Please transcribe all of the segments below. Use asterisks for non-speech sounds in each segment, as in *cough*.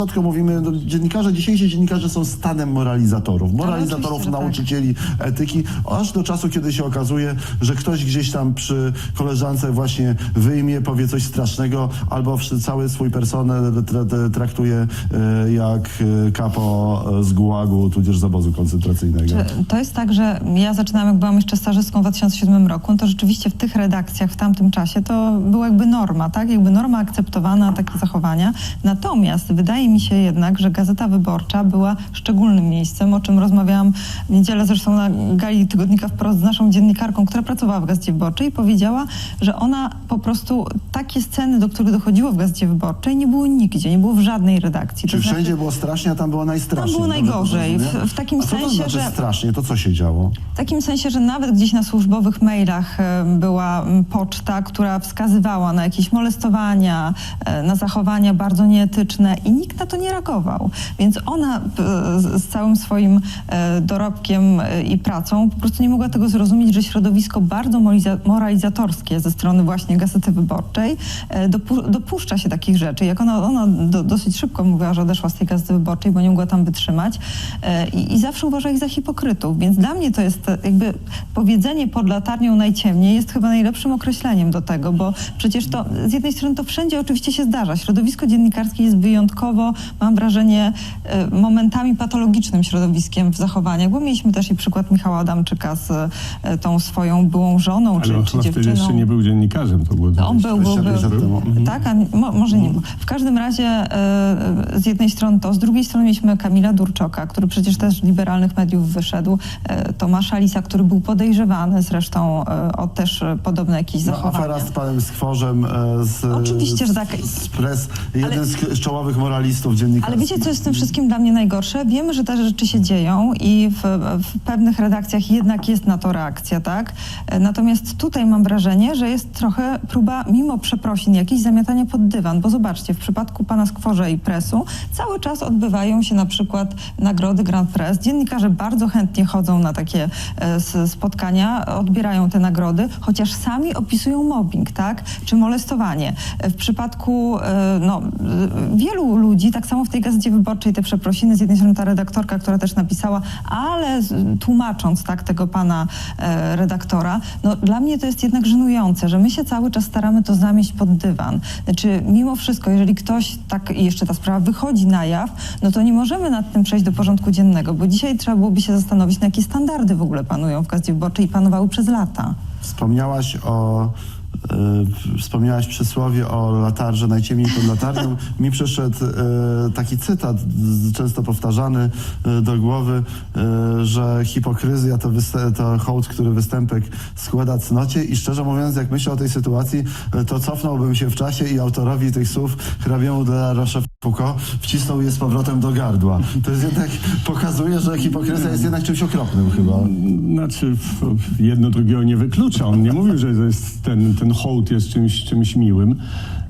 Rzadko mówimy, no, dziennikarze, dzisiejsi dziennikarze są stanem moralizatorów. Moralizatorów, oczywiście, że tak. nauczycieli etyki, aż do czasu, kiedy się okazuje, że ktoś gdzieś tam przy koleżance właśnie wyjmie, powie coś strasznego, albo cały swój personel tra- tra- traktuje e, jak e, kapo e, z gułagu, tudzież z obozu koncentracyjnego. Czy To jest tak, że ja zaczynałam, jak byłam jeszcze stażystką w 2007 roku, no to rzeczywiście w tych redakcjach w tamtym czasie to była jakby norma, tak? Jakby norma akceptowana, takie zachowania. Natomiast wydaje mi się jednak, że Gazeta Wyborcza była szczególnym miejscem, o czym rozmawiałam w niedzielę zresztą na gali tygodnika wprost z naszą dziennikarką, która pracowała w Gazecie Wyborczej i powiedziała, że ona po prostu takie sceny, do których dochodziło w Gazecie Wyborczej nie było nigdzie, nie było w żadnej redakcji. Czy To znaczy- wszędzie było strasznie, a tam było najstraszniej? Tam było to najgorzej. W- w takim a co to sensie, znaczy że- strasznie? To co się działo? W takim sensie, że nawet gdzieś na służbowych mailach e, była poczta, która wskazywała na jakieś molestowania, e, na zachowania bardzo nieetyczne i nikt na to nie reagował. Więc ona e, z, całym swoim e, dorobkiem e, i pracą po prostu nie mogła tego zrozumieć, że środowisko bardzo moraliza- moralizatorskie ze strony właśnie Gazety Wyborczej dopu- dopuszcza się takich rzeczy. Jak ona, ona do, dosyć szybko mówiła, że odeszła z tej Gazety Wyborczej, bo nie mogła tam wytrzymać i, i zawsze uważa ich za hipokrytów. Więc dla mnie to jest jakby powiedzenie pod latarnią najciemniej jest chyba najlepszym określeniem do tego, bo przecież to z jednej strony to wszędzie oczywiście się zdarza. Środowisko dziennikarskie jest wyjątkowo, mam wrażenie, e, momentami patologicznym środowiskiem w zachowaniach, bo mieliśmy też i przykład Michała Adamczyka z e, tą swoją byłą żoną Ale czy, on czy chyba wtedy dziewczyną. jeszcze nie był dziennikarzem, to było No, On 20 był, był, 25 lat był. Mhm. Tak, a mo, może nie był. W każdym razie e, z jednej strony to, z drugiej strony mieliśmy Kamila Durczoka, który przecież też z liberalnych mediów wyszedł, Tomasza Lisa, który był podejrzewany zresztą o też podobne jakieś No, zachowania. afera z panem Skworzem, z, Oczywiście, że tak. z pres, jeden Ale- z, z czołowych moralistów dziennikarskich. Ale wiecie, co jest w tym wszystkim dla mnie najgorsze? Wiemy, że te rzeczy się dzieją i w, w pewnych redakcjach jednak jest na to reakcja, tak? Natomiast tutaj mam wrażenie, że jest trochę próba, mimo przeprosin, jakiś zamiatania pod dywan, bo zobaczcie, w przypadku pana Skworza i presu cały czas odbywają się na przykład nagrody Grand Press. Dziennikarze bardzo chętnie chodzą na takie e, spotkania, odbierają te nagrody, chociaż sami opisują mobbing, tak? Czy molestowanie. W przypadku e, no, e, wielu ludzi, tak samo w tej Gazecie Wyborczej te przeprosiny, z jednej strony ta redaktorka, która też napisała, ale tłumacząc tak tego pana e, redaktora, no dla mnie to jest jednak żenujące, że my się cały czas staramy to zamieść pod dywan. Znaczy, mimo wszystko, jeżeli ktoś tak, i jeszcze ta sprawa wychodzi na jaw, no to nie możemy nad tym przejść do porządku dziennego, bo dzisiaj trzeba byłoby się zastanowić, na jakie standardy w ogóle panują w Gazecie Wyborczej i panowały przez lata. Wspomniałaś o... e, wspomniałaś przysłowie o latarze, najciemniej pod latarnią. Mi przyszedł e, taki cytat, często powtarzany e, do głowy, że hipokryzja to, to hołd, który występek składa cnocie i szczerze mówiąc, jak myślę o tej sytuacji, to cofnąłbym się w czasie i autorowi tych słów hrabiemu de la Rochefoucauld wcisnął je z powrotem do gardła. To jest jednak, pokazuje, że hipokryzja jest jednak czymś okropnym chyba. Znaczy, jedno drugiego nie wyklucza. On nie mówił, że jest ten, ten hołd jest czymś, czymś miłym,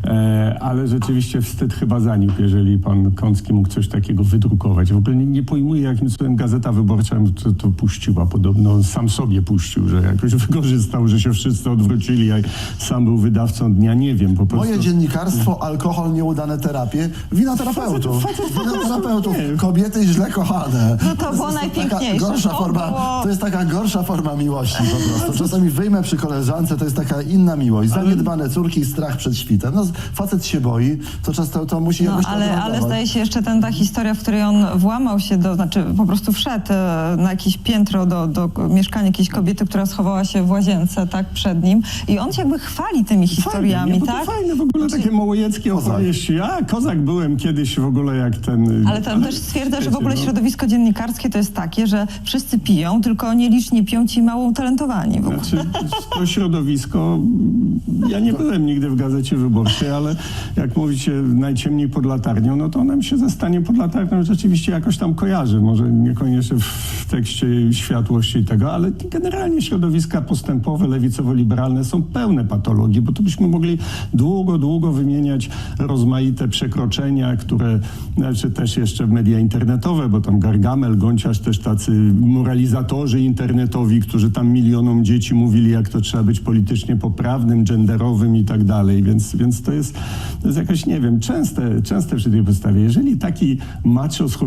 e, ale rzeczywiście wstyd chyba zaniósł, jeżeli pan Kącki mógł coś takiego wydrukować. W ogóle nie, nie pojmuję, jakim cudem Gazeta Wyborcza to, to puściła. Podobno on sam sobie puścił, że jakoś *laughs* wykorzystał, że się wszyscy odwrócili, a sam był wydawcą dnia. Nie wiem, po prostu... Moje dziennikarstwo, alkohol, nieudane terapie, wina terapeutów. *laughs* Wina terapeutów. Kobiety źle kochane. No to było najpiękniejsze. Gorsza To forma, to jest taka gorsza forma miłości po prostu. Czasami wyjmę przy koleżance, to jest taka inna miłość. Zaniedbane córki, strach przed świtem. No, facet się boi, to często to musi No, jakoś ale, ale zdaje się jeszcze ten, ta historia, w której on włamał się do, znaczy po prostu wszedł e, na jakieś piętro do, do mieszkania jakiejś kobiety, która schowała się w łazience, tak, przed nim i on się jakby chwali tymi historiami, fajne, nie, bo tak? Fajne w ogóle takie małojeckie opowieści. Ja kozak byłem kiedyś w ogóle jak ten... Ale to też stwierdza, że w ogóle no. środowisko dziennikarskie to jest takie, że wszyscy piją, tylko nielicznie piją ci mało utalentowani. Znaczy, to środowisko, ja nie byłem nigdy w Gazecie Wyborczej, ale jak mówicie najciemniej pod latarnią, no to nam się ze staniem pod latarnią rzeczywiście jakoś tam kojarzy. Może niekoniecznie w tekście światłości i tego, ale generalnie środowiska postępowe, lewicowo-liberalne są pełne patologii, bo tu byśmy mogli długo, długo wymieniać rozmaite przekroczenia, które, znaczy też jeszcze media internetowe, bo tam Gargamel, Gąciarz, też tacy moralizatorzy internetowi, którzy tam milionom dzieci mówili, jak to trzeba być politycznie poprawnym, genderowym i tak dalej, więc, więc To jest, to jest jakoś, nie wiem, częste, częste przy tej postawie. Jeżeli taki macho z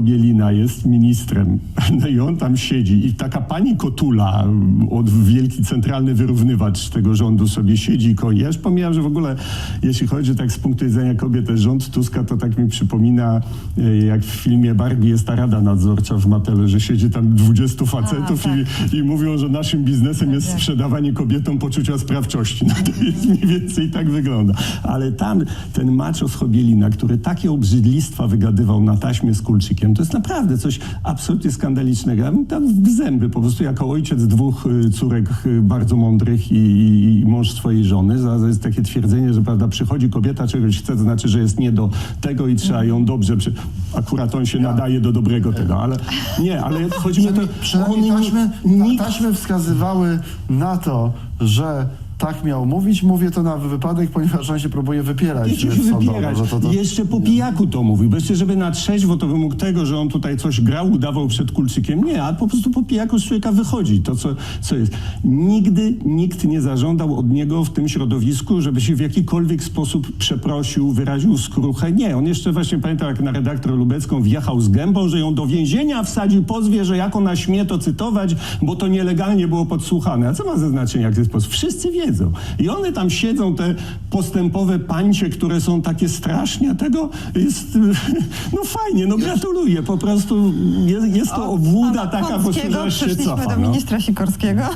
jest ministrem, *laughs* no i on tam siedzi i taka pani Kotula, od wielki centralny wyrównywacz tego rządu sobie siedzi. Ja już pomijam, że w ogóle, jeśli chodzi tak z punktu widzenia kobiet, rząd Tuska, to tak mi przypomina, e, jak w filmie Barbie jest ta rada nadzorcza w Matele, że siedzi tam 20 facetów i, i mówią, że naszym biznesem jest sprzedawanie kobietom poczucia sprawczości. *laughs* No to jest mniej więcej tak wygląda. Ale tam ten macho z Chobielina, który takie obrzydlistwa wygadywał na taśmie z Kulczykiem, to jest naprawdę coś absolutnie skandalicznego. Ja bym tam w zęby po prostu jako ojciec dwóch y, córek y, bardzo mądrych i, i, i mąż swojej żony. Za, za jest takie twierdzenie, że prawda, przychodzi kobieta, czegoś chce, to znaczy, że jest nie do tego i trzeba ją dobrze... Przy... Akurat on się nadaje do dobrego tego, ale nie, ale chodzi mi o to... Przynajmniej taśmy, nikt- ta, taśmy wskazywały na to, że tak miał mówić. Mówię to na wypadek, ponieważ on się próbuje wypierać Wiecie, się wybierać. że to, to, Jeszcze po pijaku to mówił. Bo jeszcze, żeby na trzeźwo to wymógł tego, że on tutaj coś grał, udawał przed Kulczykiem. Nie, a po prostu po pijaku z człowieka wychodzi to, co, co jest. Nigdy nikt nie zażądał od niego w tym środowisku, żeby się w jakikolwiek sposób przeprosił, wyraził skruchę. Nie, on jeszcze właśnie pamiętam, jak na redaktor Lubecką wjechał z gębą, że ją do więzienia wsadził, pozwie, że jak ona śmie to cytować, bo to nielegalnie było podsłuchane. A co ma za znaczenie, jak to jest? Wszyscy wiedzą. I one tam siedzą, te postępowe pańcie, które są takie strasznie, tego jest, *laughs* no fajnie, no gratuluję, po prostu jest, jest to obłuda taka, po prostu, że się cofa. do No. ministra Sikorskiego. *laughs*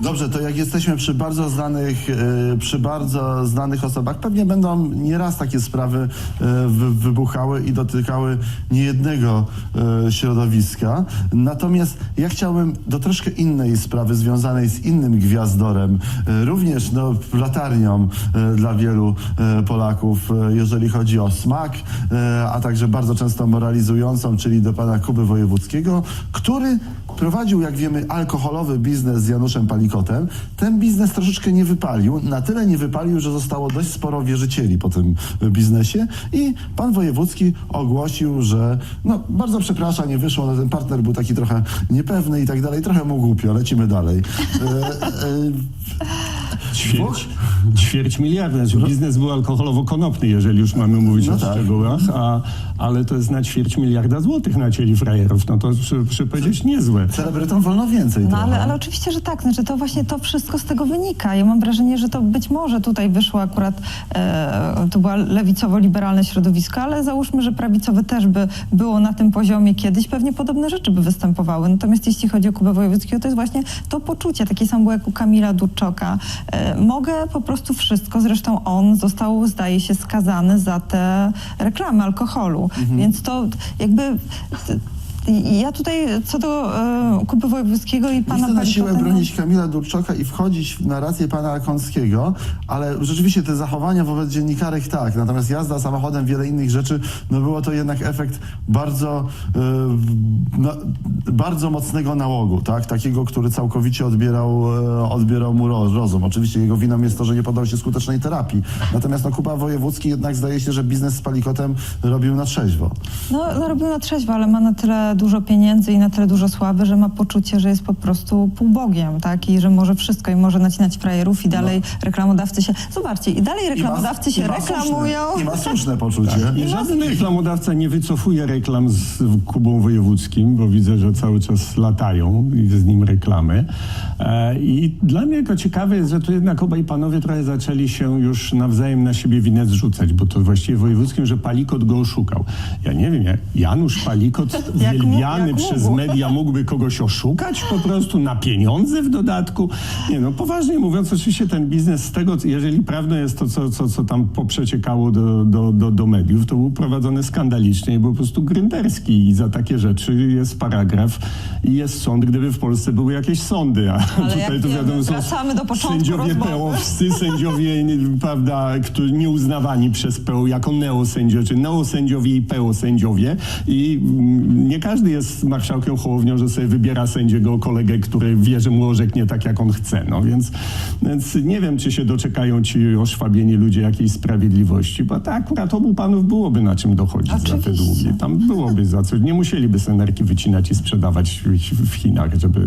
Dobrze, to jak jesteśmy przy bardzo znanych, e, przy bardzo znanych osobach, pewnie będą nieraz takie sprawy e, wy- wybuchały i dotykały niejednego e, środowiska. Natomiast ja chciałbym do troszkę innej sprawy związanej z innym gwiazdorem, również no, latarnią dla wielu Polaków, jeżeli chodzi o smak, a także bardzo często moralizującą, czyli do pana Kuby Wojewódzkiego, który prowadził, jak wiemy, alkoholowy biznes z Januszem Ten biznes troszeczkę nie wypalił. Na tyle nie wypalił, że zostało dość sporo wierzycieli po tym biznesie i pan Wojewódzki ogłosił, że no, bardzo przepraszam, nie wyszło, no, ten partner był taki trochę niepewny i tak dalej, trochę mu głupio, lecimy dalej. E, e, Ćwierć, ćwierć miliarda. Znaczy biznes był alkoholowo-konopny, jeżeli już mamy mówić No o tak. szczegółach, a, ale to jest na ćwierć miliarda złotych nacięli frajerów. No to przy, przy powiedzieć niezłe. celebrytom wolno więcej No trochę. ale, ale oczywiście, że tak. Znaczy to właśnie to wszystko z tego wynika. Ja mam wrażenie, że to być może tutaj wyszło akurat, e, to była lewicowo-liberalne środowisko, ale załóżmy, że prawicowe też by było na tym poziomie kiedyś, pewnie podobne rzeczy by występowały. Natomiast jeśli chodzi o Kubę Wojewódzkiego, to jest właśnie to poczucie, takie samo było jak u Kamila Durczoka. E, mogę po prostu wszystko. Zresztą on został, zdaje się, skazany za te reklamy alkoholu. Więc to jakby... Ja tutaj co do e, Kuby Wojewódzkiego i Nie pana chcę na siłę bronić Kamila Durczoka i wchodzić w narrację pana Kąckiego, ale rzeczywiście te zachowania wobec dziennikarek tak, natomiast jazda samochodem, wiele innych rzeczy, no było to jednak efekt bardzo, e, no, bardzo mocnego nałogu, tak, takiego, który całkowicie odbierał, e, odbierał mu ro- rozum. Oczywiście jego winą jest to, że nie podał się skutecznej terapii, natomiast no, Kuba Wojewódzki jednak zdaje się, że biznes z Palikotem robił na trzeźwo. No, no robił na trzeźwo, ale ma na tyle dużo pieniędzy i na tyle dużo sławy, że ma poczucie, że jest po prostu półbogiem, tak? I że może wszystko i może nacinać frajerów i dalej reklamodawcy się... Zobaczcie, i dalej reklamodawcy się i ma reklamują. Słuszne, I ma słuszne *laughs* poczucie. I żaden reklamodawca nie wycofuje reklam z Kubą Wojewódzkim, bo widzę, że cały czas latają i z nim reklamy. E, I dla mnie jako ciekawe jest, że tu jednak obaj panowie trochę zaczęli się już nawzajem na siebie winę zrzucać, bo to właściwie Wojewódzkim, że Palikot go oszukał. Ja nie wiem, Janusz Palikot, *laughs* mógł, wielbiany jak przez media, mógłby kogoś oszukać po prostu na pieniądze w dodatku. Nie no, poważnie mówiąc, oczywiście ten biznes z tego, jeżeli prawdą jest to, co, co, co tam poprzeciekało do, do, do, do mediów, to był prowadzony skandalicznie i był po prostu grynderski i za takie rzeczy jest paragraf i jest sąd, gdyby w Polsce były jakieś sądy, a tutaj jak to wiemy, wiadomo są wracamy do początku sędziowie rozmowy. pełowscy, sędziowie, prawda, którzy nieuznawani przez PO jako neosędziowie, czy neosędziowie i peosędziowie i mm, nie każdy jest marszałkiem Hołownią, że sobie wybiera sędziego kolegę, który wie, że mu orzeknie tak, jak on chce. No więc, więc nie wiem, czy się doczekają ci oszwabieni ludzie jakiejś sprawiedliwości, bo tak akurat obu panów byłoby na czym dochodzić za te Oczywiście. długi. Tam byłoby za co. Nie musieliby senerki wycinać i sprzedawać w, w Chinach, żeby